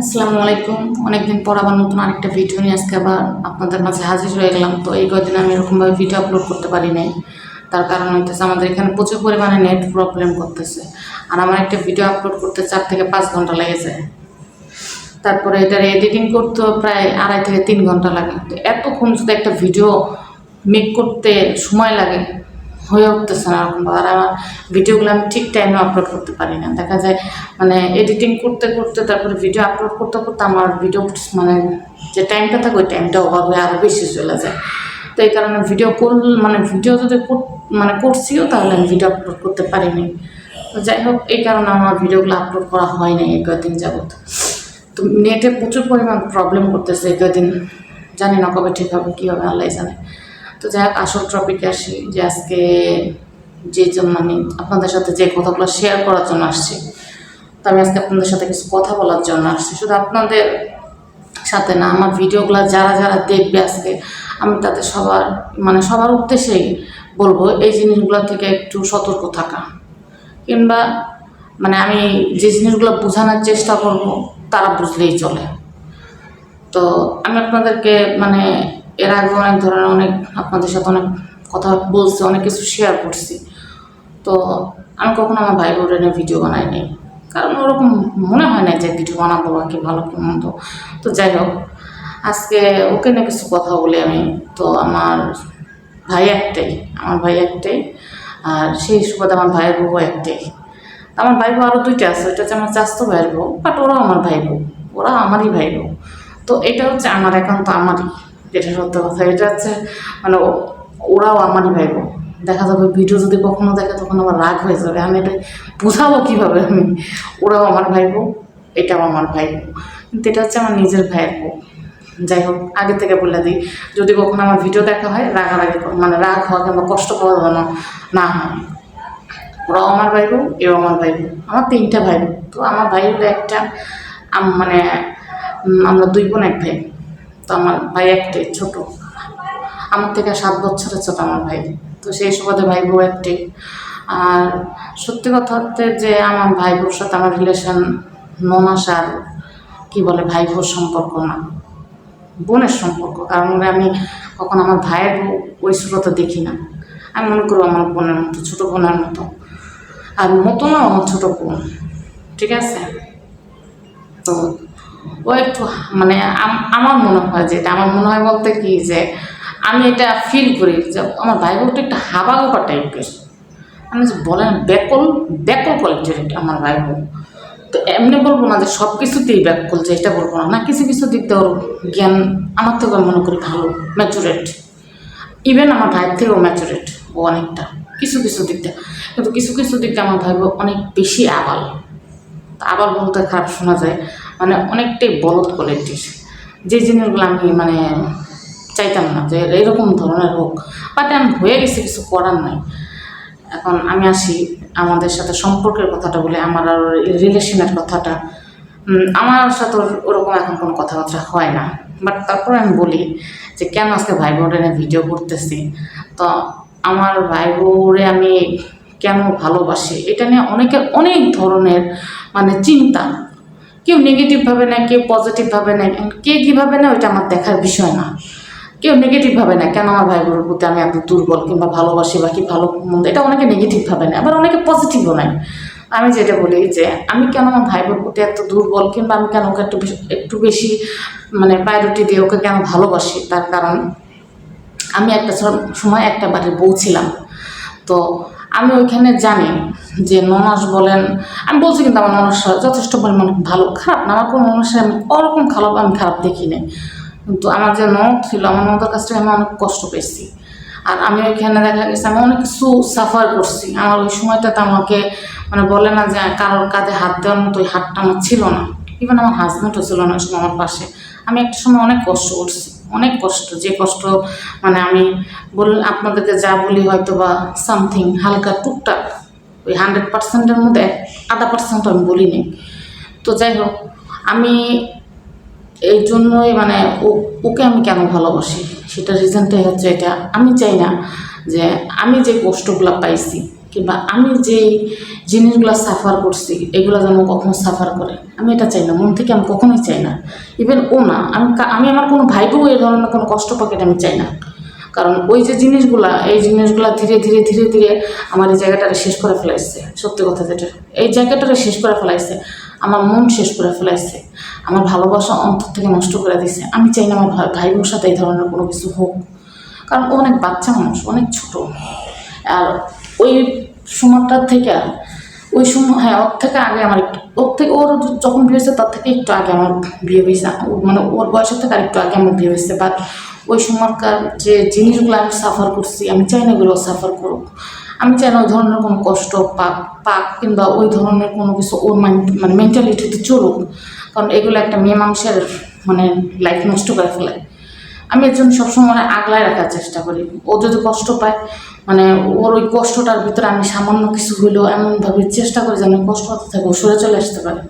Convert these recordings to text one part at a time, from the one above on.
আসসালামু আলাইকুম। অনেকদিন পর আবার নতুন আরেকটা ভিডিও নিয়ে আজকে আবার আপনাদের মাঝে হাজির হয়ে গেলাম। তো এই কদিন আমি এরকমভাবে ভিডিও আপলোড করতে পারি নাই। তার কারণ হইতেছে আমাদের এখানে প্রচুর পরিমাণে নেট প্রবলেম করতেছে। আর আমার একটা ভিডিও আপলোড করতে চার থেকে পাঁচ ঘণ্টা লেগে যায়। তারপরে এটার এডিটিং করতেও প্রায় আড়াই থেকে তিন ঘণ্টা লাগে। তো এতক্ষণ যদি একটা ভিডিও মেক করতে সময় লাগে হয়ে উঠতেছে না আর আমার ভিডিওগুলো আমি ঠিক টাইমে আপলোড করতে পারি না। দেখা যায় মানে এডিটিং করতে করতে, তারপরে ভিডিও আপলোড করতে করতে আমার ভিডিও মানে যে টাইমটা থাকে, ওই টাইমটা হয়ে আরও বেশি চলে যায়। তো এই কারণে ভিডিও করল মানে ভিডিও যদি মানে করছিও, তাহলে আমি ভিডিও আপলোড করতে পারিনি। তো যাই হোক, এই কারণে আমার ভিডিওগুলো আপলোড করা হয় নাই এই কয়েকদিন যাবত। তো নেটে প্রচুর পরিমাণ প্রবলেম করতেছে এই কয়েকদিন জানি না কবে ঠিক হবে, কী হবে আল্লাহ জানে। তো যাই হোক, আসল টপিকে আসি যে আজকে যে জন্য আমি আপনাদের সাথে যে কথাগুলো শেয়ার করার জন্য আসছি, তো আমি আজকে আপনাদের সাথে কিছু কথা বলার জন্য আসছি। শুধু আপনাদের সাথে না, আমার ভিডিওগুলো যারা যারা দেখবে আজকে, আমি তাদের সবার মানে সবার উদ্দেশ্যেই বলব, এই জিনিসগুলো থেকে একটু সতর্ক থাকা। কিংবা মানে আমি যে জিনিসগুলো বোঝানোর চেষ্টা করব, তারা বুঝলেই চলে। তো আমি আপনাদেরকে মানে এর আগে অনেক ধরনের অনেক আপনাদের সাথে অনেক কথা বলছি, অনেক কিছু শেয়ার করছি। তো আমি কখনো আমার ভাই বোনের ভিডিও বানাইনি। কারণ ওরকম মনে হয় না যে ভিডিও বানাবো বা কি ভালো কি মন্দ। তো যাই হোক, আজকে ওকে না কিছু কথা বলি আমি। তো আমার ভাই একটাই, আমার ভাই একটাই। আর সেই সুবাদে আমার ভাইয়ের বউ একটাই। আমার ভাই বউ আরও দুইটা আছে, ওইটা হচ্ছে আমার চাস্তো ভাইয়ের বউ বাট ওরাও আমার ভাই বউ ওরা আমারই ভাই বউ তো এটা হচ্ছে আমার একান্ত আমারই। যেটা সত্য কথা, এটা হচ্ছে মানে ওরাও আমারই ভাই বউ দেখা যাবে ভিডিও যদি কখনো দেখে তখন আমার রাগ হয়ে যাবে। আমি এটা বুঝাবো কীভাবে আমি? ওরাও আমার ভাই বউ এটাও আমার ভাই কিন্তু এটা হচ্ছে আমার নিজের ভাইয়ের বউ যাই হোক, আগে থেকে বলে দিই, যদি কখনো আমার ভিডিও দেখা হয়, রাগারাগি মানে রাগ হওয়া কিংবা কষ্ট পাওয়া যেন না হয়, ওরাও আমার ভাই বোন এও আমার ভাই বোন আমার তিনটা ভাই বোন তো আমার ভাই হলো একটা মানে আমরা দুই বোন, এক ভাই। তো আমার ভাই একটাই ছোট। আমার থেকে সাত বছরের ছোট আমার ভাই। তো সেই সুবাদে ভাই বউ একটাই আর সত্যি কথা হচ্ছে যে আমার ভাই বোর সাথে আমার রিলেশন ননাসার কি বলে ভাই বোর সম্পর্ক না। বোনের সম্পর্ক। কারণ আমি কখন আমার ভাইয়ের বউ ওই স্রোতে দেখি না। আমি মনে করি আমার বোনের মতো, ছোটো বোনের মতো। আর মতো না আমার ছোটো বোন ঠিক আছে? তো ও একটু মানে আমার মনে হয় যেটা, আমার মনে হয় বলতে কি যে আমি এটা ফিল করি যে আমার ভাই একটু হাবা গোপা টাইপের আমি যে বলেন ব্যাকল ব্যাকল কোয়ালিটির আমার ভাই বোন তো এমনি বলব না যে সব কিছুতেই ব্যাকল যে এটা বলব না। না, কিছু কিছু দিক দিয়ে ওর জ্ঞান আমার থেকে মনে করি ভালো ম্যাচুরেট ইভেন আমার ভাইয়ের থেকেও ম্যাচুরেট ও অনেকটা, কিছু কিছু দিক দিয়ে। কিন্তু কিছু কিছু দিক দিয়ে আমার ভাই অনেক বেশি আবাল। তা আবার বলতে খারাপ শোনা যায়। মানে অনেকটাই বলদ কোয়ালিটির যে জিনিসগুলো আমি মানে চাইতাম না যে এরকম ধরনের হোক। বাট আমি হয়ে গেছে, কিছু করার নাই। এখন আমি আসি আমাদের সাথে সম্পর্কের কথাটা বলে, আমার আর রিলেশনের কথাটা। আমার সাথে ওরকম এখন কোনো কথাবার্তা হয় না। বাট তারপরে আমি বলি যে, কেন আজকে ভাই বোনের ভিডিও করতেছি? তো আমার ভাই বোরে আমি কেন ভালোবাসি? এটা নিয়ে অনেকের অনেক ধরনের মানে চিন্তা। কেউ নেগেটিভভাবে নেয়, কেউ পজিটিভভাবে নেয়। কে কীভাবে নেয় ওইটা আমার দেখার বিষয় না। কেউ নেগেটিভভাবে নেয়, কেন আমার ভাই বোনের প্রতি আমি এত দুর্বল কিংবা ভালোবাসি বা কি ভালো মন্দ, এটা অনেকে নেগেটিভভাবে নেয়, আবার অনেকে পজিটিভও নেয়। আমি যেটা বলি যে, আমি কেন আমার ভাই বোন প্রতি এত দুর্বল কিংবা আমি কেন ওকে একটু একটু বেশি মানে প্রায়োরিটি দিয়ে ওকে কেন ভালোবাসি? তার কারণ আমি একটা সম- সময় একটা বাড়ির বউ ছিলাম তো আমি ওইখানে জানি যে ননাস বলেন, আমি বলছি কিন্তু আমার ননাস যথেষ্ট পরিমাণ ভালো, খারাপ না, আমার কোনো ননাসে আমি ওরকম খারাপ, আমি খারাপ দেখি নাই কিন্তু আমার যে ননদ ছিল, আমার ননদের কাছ থেকে আমি অনেক কষ্ট পেয়েছি। আর আমি ওইখানে দেখা গেছে আমি অনেক কিছু সাফার করছি। আমার ওই সময়টাতে আমাকে মানে বলে না যে কারোর কাঁধে হাত দেওয়ার মতো ওই হাতটা আমার ছিল না। ইভেন আমার হাজব্যান্ডও ছিল না সময় আমার পাশে। আমি একটা সময় অনেক কষ্ট করছি। অনেক কষ্ট, যে কষ্ট মানে আমি বল, আপনাদেরকে যা বলি হয়তো বা সামথিং হালকা টুকটাক, ওই হান্ড্রেড পার্সেন্টের মধ্যে আধা পার্সেন্ট আমি বলিনি। তো যাই হোক, আমি এই জন্যই মানে ওকে আমি কেন ভালোবাসি? সেটা রিজনটাই হচ্ছে এটা। আমি চাই না যে আমি যে কষ্টগুলো পাইছি কিংবা আমি যে জিনিসগুলো সাফার করছি, এগুলো যেন কখনো সাফার করে, আমি এটা চাই না, মন থেকে আমি কখনোই চাই না। ইভেন ও না, আমি আমি আমার কোনো ভাইকেও এই ধরনের কোনো কষ্ট পাকে আমি চাই না। কারণ ওই যে জিনিসগুলা, এই জিনিসগুলা ধীরে ধীরে ধীরে ধীরে আমার এই জায়গাটারে শেষ করে ফেলাইছে, সত্যি কথা যেটা। এই জায়গাটারে শেষ করে ফেলাইছে, আমার মন শেষ করে ফেলাইছে, আমার ভালোবাসা অন্তর থেকে নষ্ট করে দিছে। আমি চাই না আমার ভাই বোনের সাথে এই ধরনের কোনো কিছু হোক। কারণ ও অনেক বাচ্চা মানুষ, অনেক ছোট। আর ওই সময়টার থেকে ওই সময় হ্যাঁ ওর থেকে আগে আমার একটু, ওর থেকে, ওর যখন বিয়ে হয়েছে তার থেকে একটু আগে আমার বিয়ে হয়েছে। মানে ওর বয়সের থেকে আর একটু আগে আমার বিয়ে হয়েছে। বাট ওই সময়কার যে জিনিসগুলো আমি সাফার করছি, আমি চাই না এগুলো সাফার করুক। আমি চাই না ওই ধরনের কোনো কষ্ট পাক পাক কিংবা ওই ধরনের কোনো কিছু ওর মাইন্ড মানে মেন্টালিটিতে চলুক। কারণ এগুলো একটা মেয়ে মানুষের মানে লাইফ নষ্ট করে ফেলে। আমি এর জন্য সবসময় আগলায় রাখার চেষ্টা করি। ও যদি কষ্ট পায় মানে ওর ওই কষ্টটার ভিতরে আমি সামান্য কিছু হইলেও এমনভাবে চেষ্টা করি যেন কষ্ট হতে থাকে, ও সরে চলে আসতে পারে।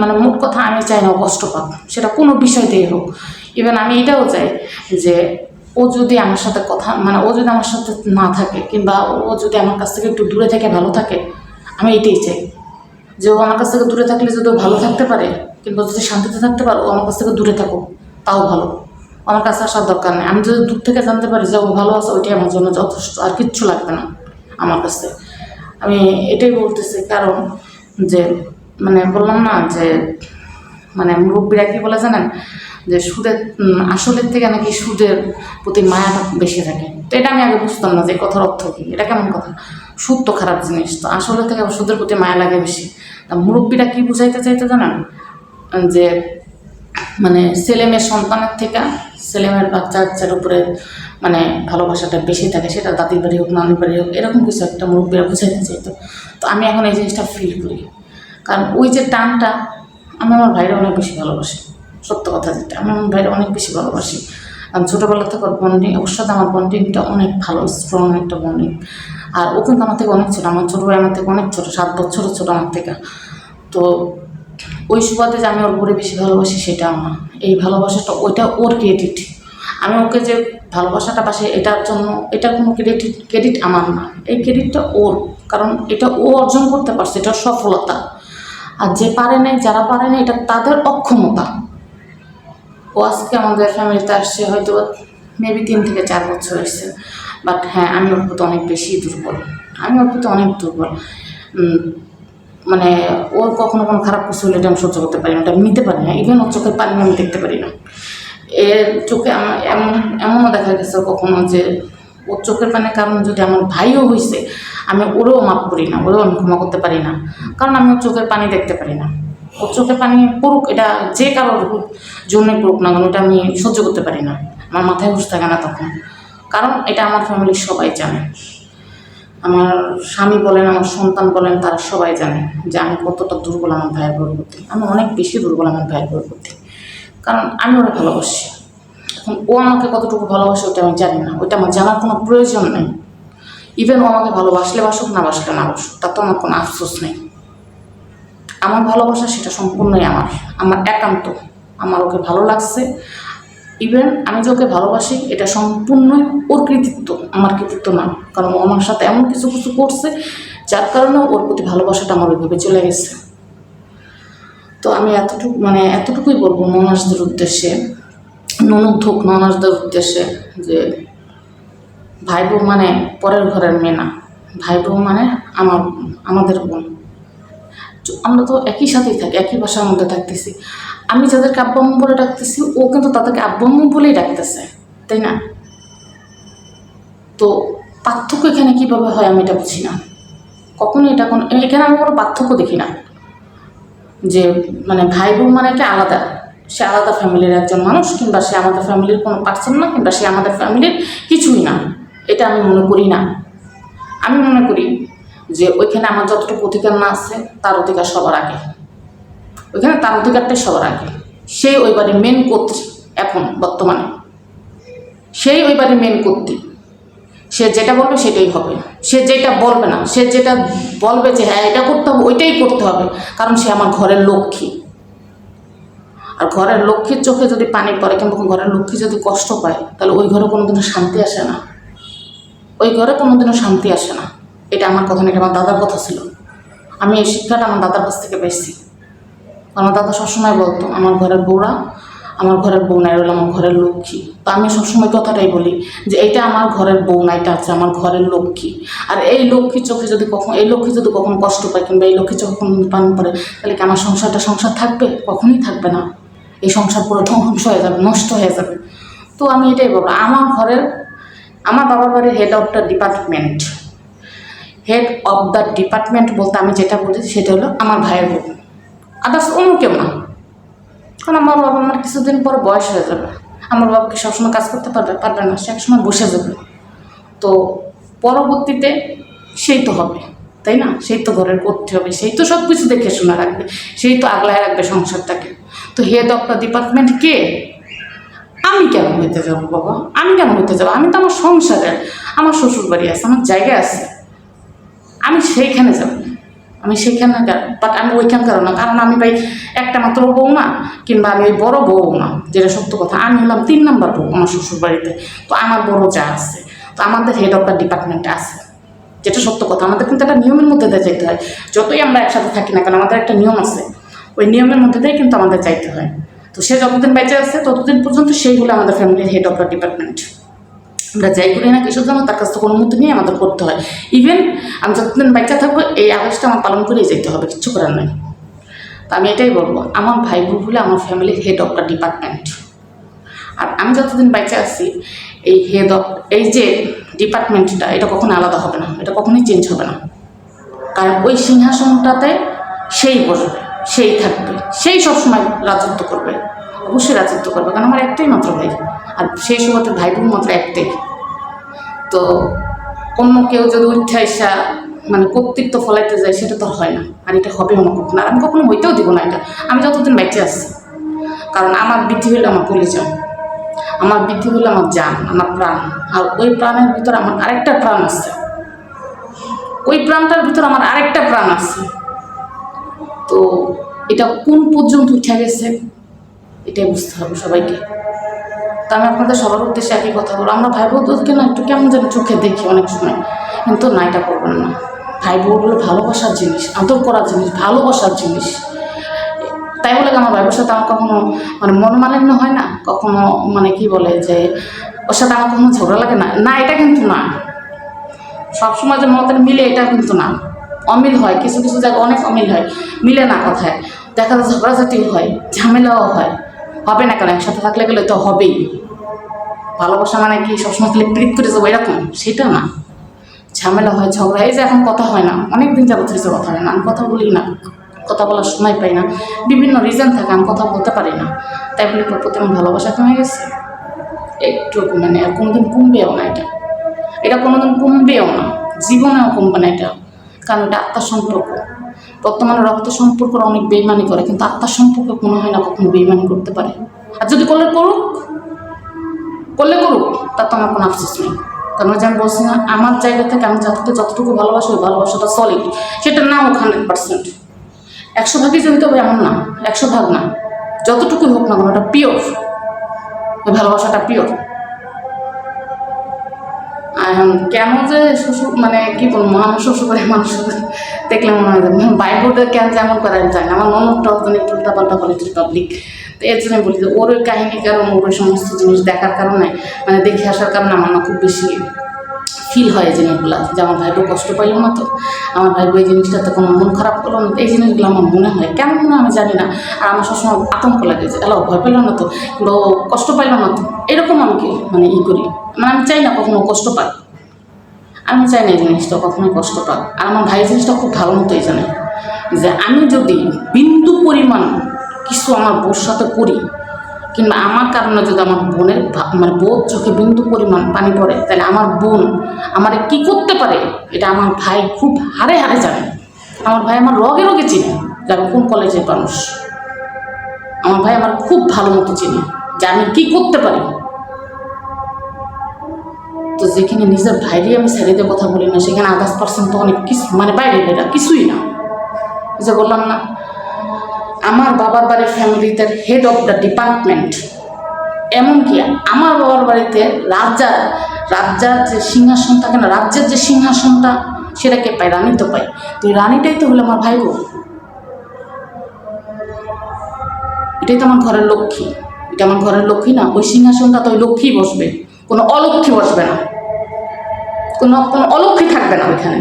মানে মোট কথা আমি চাই না কষ্ট পাক, সেটা কোনো বিষয়তেই হোক। ইভেন আমি এটাও চাই যে ও যদি আমার সাথে কথা মানে ও যদি আমার সাথে না থাকে কিংবা ও যদি আমার কাছ থেকে একটু দূরে থেকে ভালো থাকে, আমি এটাই চাই। যে ও আমার কাছ থেকে দূরে থাকলে যদি ও ভালো থাকতে পারে, কিংবা যদি শান্তিতে থাকতে পারো, ও আমার কাছ থেকে দূরে থাকো তাও ভালো। আমার কাছে আসার দরকার নেই। আমি যদি দূর থেকে জানতে পারি যে ও ভালো আছে, ওইটাই আমার জন্য যথেষ্ট, আর কিচ্ছু লাগবে না আমার কাছে। আমি এটাই বলতেছি, কারণ যে মানে বললাম না যে মানে মুরব্বীরা কি বলে জানেন? যে সুদের আসলের থেকে নাকি সুদের প্রতি মায়াটা বেশি থাকে। তো এটা আমি আগে বুঝতাম না যে কথার অর্থ কি, এটা কেমন কথা? সুদ তো খারাপ জিনিস, তো আসলের থেকে সুদের প্রতি মায়া লাগে বেশি। তা মুরব্বীরা কি বুঝাইতে চাইতে জানেন? যে মানে ছেলে মেয়ের সন্তানের থেকে ছেলে মেয়ের বাচ্চা বাচ্চার উপরে মানে ভালোবাসাটা বেশি থাকে, সেটা দাদির বাড়ি হোক, নানির বাড়ি হোক, এরকম কিছু একটা মুরব্বীরা বুঝাইতে চাইতো। তো আমি এখন এই জিনিসটা ফিল করি। কারণ ওই যে টানটা আমি আমার ভাইরা অনেক বেশি ভালোবাসি। সত্য কথা যেটা, আমি আমার ভাইরা অনেক বেশি ভালোবাসি। আমি ছোটোবেলা থেকে বন্ডিং ওর সাথে আমার বন্ডিংটা অনেক ভালো স্ট্রং একটা বন্ডিং আর ও কিন্তু আমার থেকে অনেক ছোটো, আমার ছোটো ভাই আমার থেকে অনেক ছোটো, সাত বছরের ছোটো আমার থেকে। তো ওই সুবাদে যে আমি ওর উপরে বেশি ভালোবাসি সেটাও না এই ভালোবাসাটা, ওইটা ওর ক্রেডিট আমি ওকে যে ভালোবাসাটা পাশে, এটার জন্য এটার কোনো ক্রেডিট ক্রেডিট আমার না। এই ক্রেডিটটা ওর, কারণ এটা ও অর্জন করতে পারছে, এটা সফলতা। আর যে পারে নাই, যারা পারে না এটা তাদের অক্ষমতা। ও আজকে আমাদের ফ্যামিলিতে আসছে, হয়তো মেবি তিন থেকে চার বছর এসছে বাট হ্যাঁ আমি ওর প্রতি অনেক বেশি দুর্বল। আমি ওর প্রতি অনেক দুর্বল। মানে ওর কখনো কোনো খারাপ কিছু হলে এটা আমি সহ্য করতে পারি না এটা নিতে পারি না ইভেন ওর চোখের পানি আমি দেখতে পারি না। এর চোখে আমার এমন, এমনও দেখা গেছে কখনো যে ওর চোখের পানির কারণ যদি আমার ভাইও হয়েছে আমি ওরও মাফ করি না, ওরও আমি ক্ষমা করতে পারি না, কারণ আমি ওর চোখের পানি দেখতে পারি না। ওর চোখের পানি পড়ুক, এটা যে কারোর জন্যই পড়ুক না কেন, এটা আমি সহ্য করতে পারি না। আমার মাথায় হুশ থাকে না তখন, কারণ এটা আমার ফ্যামিলির সবাই জানে। আমার স্বামী বলেন, আমার সন্তান বলেন, তারা সবাই জানে যে আমি কতটা দুর্বল আমার ভাইয়ের বউর প্রতি আমি অনেক বেশি দুর্বল আমার ভাইয়ের বউর প্রতি কারণ আমি ওরা ভালোবাসি। এখন ও আমাকে কতটুকু ভালোবাসে ওটা আমি জানি না। ওটা আমার জানার কোনো প্রয়োজন নেই। ইভেন ও আমাকে ভালোবাসলে বাসুক, না বাসলে না বাসুক তো আমার কোনো আফসোস নেই। আমার ভালোবাসা সেটা সম্পূর্ণই আমার। আমার একান্ত। আমার ওকে ভালো লাগছে ইভেন আমি যে ওকে ভালোবাসি, এটা সম্পূর্ণই ওর কৃতিত্ব, আমার কৃতিত্ব না। কারণ আমার সাথে এমন কিছু কিছু করছে, যার কারণে ওর প্রতি ভালোবাসাটা আমার ওইভাবে চলে গেছে। তো আমি এতটুকু মানে এতটুকুই বলব ননাসদের উদ্দেশ্যে ননদ হোক ননাসদের উদ্দেশ্যে যে ভাই বউ মানে পরের ঘরের মেয়ে না ভাই বউ মানে আমার, আমাদের বোন। আমরা তো একই সাথেই থাকি, একই বাসার মধ্যে থাকতেছি। আমি যাদেরকে আব্বাম্মু বলে ডাকতেছি, ও কিন্তু তাদেরকে আব্বাম্মু বলেই ডাকতেছে, তাই না? তো পার্থক্য এখানে কীভাবে হয় আমি এটা বুঝি না। কখনো এটা কোনো, এখানে আমি কোনো পার্থক্য দেখি না। যে মানে ভাই বোন মানে কি আলাদা? সে আলাদা ফ্যামিলির একজন মানুষ কিংবা সে আমাদের ফ্যামিলির কোনো পার্সন না, কিংবা সে আমাদের ফ্যামিলির কিছুই না। এটা আমি মনে করি না। আমি মনে করি যে ওইখানে আমার যতটুকু অধিকার না আছে, তার অধিকার সবার আগে। ওইখানে তার অধিকারটাই সবার আগে। সেই ওই বাড়ির মেন কর্ত্রী এখন বর্তমানে। সেই ওই বাড়ির মেন কর্ত্রী। সে যেটা বলবে সেটাই হবে। সে যেটা বলবে না, সে যেটা বলবে যে হ্যাঁ এটা করতে হবে, ওইটাই করতে হবে, কারণ সে আমার ঘরের লক্ষ্মী। আর ঘরের লক্ষ্মীর চোখে যদি পানি পড়ে কিংবা ঘরের লক্ষ্মী যদি কষ্ট পায়, তাহলে ওই ঘরে কোনোদিনও শান্তি আসে না। ওই ঘরে কোনোদিনও শান্তি আসে না। এটা আমার কথা এটা আমার দাদার কথা ছিল। আমি এই শিক্ষাটা আমার দাদার কাছ থেকে পেয়েছি। আমার দাদা সবসময় বলতো, আমার ঘরের বউরা, আমার ঘরের বউ নাই রইল আমার ঘরের লক্ষ্মী। তো আমি সবসময় কথাটাই বলি যে এটা আমার ঘরের বউ না এটা আছে আমার ঘরের লক্ষ্মী। আর এই লক্ষ্মী চোখে যদি কখন, এই লক্ষ্মী যদি কখন কষ্ট পায় কিংবা এই লক্ষ্মী চোখে কখন পান করে তাহলে কি আমার সংসারটা সংসার থাকবে? কখনই থাকবে না। এই সংসার পুরো ধ্বংস হয়ে যাবে, নষ্ট হয়ে যাবে। তো আমি এটাই বলব, আমার ঘরের, আমার বাবার বাড়ির head of the department head of the department বলতে আমি যেটা বলি সেটা হলো আমার ভাইয়ের বউ। আদার্স অন্য কেউ না কারণ আমার বাবা আমার কিছুদিন পর বয়স হয়ে যাবে। আমার বাবা কি সবসময় কাজ করতে পারবে? পারবে না, সে একসময় বসে যাবে। তো পরবর্তীতে সেই তো হবে, তাই না? সেই তো ঘরের করতে হবে, সেই তো সব কিছু দেখে শোনা রাখবে, সেই তো আগলায় রাখবে সংসারটাকে। তো হেড অফ দ্য ডিপার্টমেন্ট কে? আমি কেন হইতে যাব বাবা? আমি কেন হইতে যাব? আমি তো আমার সংসারে আমার শ্বশুর বাড়ি আছে, আমার জায়গা আছে। আমি সেইখানে যাব। আমি সেইখানে বাট আমি ওইখানকার না, কারণ আমি ভাই একটা মাত্র বউ না, কিংবা আমি ওই বড় বউ না, যেটা সত্য কথা। আমি হলাম তিন নম্বর বউ আমার শ্বশুর বাড়িতে তো আমার বড় যা আছে, তো আমাদের হেড অফ দ্য ডিপার্টমেন্টে আছে, যেটা সত্য কথা। আমাদের কিন্তু একটা নিয়মের মধ্যে দিয়ে যেতে হয়। যতই আমরা একসাথে থাকি না কেন, আমাদের একটা নিয়ম আছে। ওই নিয়মের মধ্যে দিয়ে কিন্তু আমাদের যাইতে হয়। তো সে যতদিন বেঁচে আছে, ততদিন পর্যন্ত সেই হলো আমাদের ফ্যামিলির হেড অফ দ্য ডিপার্টমেন্ট আমরা যাই করি না, কিসের জন্য? তার কাছ থেকে অনুমতি নিয়ে আমাদের করতে হয়। ইভেন আমি যতদিন বাচ্চা থাকব, এই আদেশটা আমার পালন করেই যেতে হবে, কিচ্ছু করার নয় তো আমি এটাই বলব, আমার ভাই বোন হলো আমার ফ্যামিলির হেড অফ দ্য ডিপার্টমেন্ট আর আমি যতদিন বেঁচে আছি, এই হেড অফ এই যে ডিপার্টমেন্টটা এটা কখনো আলাদা হবে না, এটা কখনোই চেঞ্জ হবে না। কারণ ওই সিংহাসনটাতে সেই বসবে, সেই থাকবে, সেই সবসময় রাজত্ব করবে। অবশ্যই রাজত্ব করবে, কারণ আমার একটাই মাত্র ভাই। আর সেই সময়তে ভাই বোন মাত্র একটাই। তো অন্য কেউ যদি উঠে আসা মানে কর্তৃত্ব ফলাইতে যায়, সেটা তো হয় না। আর এটা হবে না কখনো। আর আমি কখনো হইতেও দিব না এটা। আমি যতদিন বেঁচে আছি। কারণ আমার বৃদ্ধি হলো আমার পরিচয়। আমার বৃদ্ধি হলো আমার জান, আমার প্রাণ। আর ওই প্রাণের ভিতর আমার আরেকটা প্রাণ আছে। ওই প্রাণটার ভিতর আমার আরেকটা প্রাণ আছে। তো এটা কোন পর্যন্ত উঠে গেছে? এটাই বুঝতে হবে সবাইকে। তা আমি আপনাদের সবার উদ্দেশ্যে একই কথা বলব। আমরা ভাই বোনদেরকে না একটু কেমন যেন চোখে দেখি অনেক সময়। কিন্তু না, এটা করবেন না ভাই হলো ভালোবাসার জিনিস, আদর করার জিনিস, ভালোবাসার জিনিস। তাই বলে আমার ভাইবোর সাথে আমার কখনো মানে মনোমালিন্য হয় না? কখনো মানে কি বলে যে, ওর সাথে আমার কখনো ঝগড়া লাগে না? না, এটা কিন্তু না। সবসময় যে মতের মিলে এটা কিন্তু না। অমিল হয়, কিছু কিছু জায়গায় অনেক অমিল হয়। মিলে না কথায়। দেখা যায় ঝগড়াঝাটিও হয়, ঝামেলাও হয়। হবে না কেন? একসাথে থাকলে গেলে তো হবেই। ভালোবাসা মানে কি? সবসময় খালি প্রীত করে যাব এরকম? সেটা না। ঝামেলা হয়, ঝগড়া। এই যে এখন কথা হয় না। অনেক দিন যাবত হয়েছে কথা হয় না। আমি কথা বলি না। কথা বলার সময় পাই না। বিভিন্ন রিজন থাকে, আমি কথা বলতে পারি না। তাই বলে প্রতি আমার ভালোবাসা কমে গেছে। একটু মানে আর কোনোদিন কমবেও না এটা। এটা কোনোদিন কমবেও না। জীবনেও কমবে না এটা। কারণ এটা আত্মার সম্পর্ক। বর্তমানে রক্ত সম্পর্করা অনেক বেইমানি করে, কিন্তু আত্মার সম্পর্ক কোনো হয় না, কখনো বেইমানি করতে পারে। আর যদি করলে করুক করলে করুক, তার তো আমার কোনো আফসোস নেই। কারণ যে আমি বলছি না, আমার জায়গা থেকে আমি যতটুকু যতটুকু ভালোবাসি, ওই ভালোবাসাটা সলিড সেটা না হোক হান্ড্রেড পার্সেন্ট একশো ভাগই যদি তবে এমন না। একশো ভাগ না। যতটুকু হোক না কোনো, ওটা পিওর ওই ভালোবাসাটা পিওর কেন যে শ্বশুর মানে কি বলব আমার শ্বশুর বাড়ির মানুষ দেখলে মনে হয় যে বাইবলটা কেন যেমন করে জানি না। আমার মনটাও যেন একটু উল্টাপাল্টা বলে পাবলিক তো এর জন্য বলি যে, ওর ওই কাহিনী কারণ, ওর সমস্ত জিনিস দেখার কারণে মানে দেখে আসার কারণে আমার না খুব বেশি ফিল হয় জিনিসগুলো, যে আমার ভাইবো কষ্ট পাইল না তো। আমার ভাইবো এই জিনিসটাতে কোনো মন খারাপ করল না। এই জিনিসগুলো আমার মনে হয়। কেন মনে আমি জানি না। আর আমার সবসময় আতঙ্ক লাগে যে এলো ভয় পেল না তো? কষ্ট পাইল না তো? এরকম আমি কি মানে ই করি। মানে আমি চাই না কখনো কষ্ট পাক। আমি চাই না এই জিনিসটা কখনোই কষ্ট পাক। আর আমার ভাই জিনিসটা খুব ভালো মতোই জানে যে আমি যদি বিন্দু পরিমাণ কিছু আমার বউর সাথে করি, কিংবা আমার কারণে যদি আমার বোনের মানে বোধ চোখে বিন্দু পরিমাণ পানি পড়ে, তাহলে আমার বোন আমার কি করতে পারে, এটা আমার ভাই খুব হারে হারে জানে। আমার ভাই আমার রগে রগে চিনে যে আমি কোন কলেজের মানুষ। আমার ভাই আমার খুব ভালো মতো চিনে যে আমি কী করতে পারি। তো যেখানে নিজের ভাইরই আমি স্যারিতে কথা বলি না, সেখানে আদার্স পার্সেন্ট তো অনেক কিছু মানে বাইরে বেরা কিছুই না। যে বললাম না, আমার বাবার বাড়ির ফ্যামিলিতে হেড অফ দ্য ডিপার্টমেন্ট এমনকি আমার বাবার বাড়িতে রাজা, রাজার যে সিংহাসন থাকে না, রাজ্যের যে সিংহাসনটা সেটা কে পায়, রানী তো পাই তো রানীটাই তো হলো আমার ভাই বোন এটাই তো আমার ঘরের লক্ষ্মী। এটা আমার ঘরের লক্ষ্মী না, ওই সিংহাসনটা তো ওই লক্ষ্মী বসবে। কোনো অলক্ষ্মী বসবে না। কোনো অলক্ষী থাকবে না ওইখানে।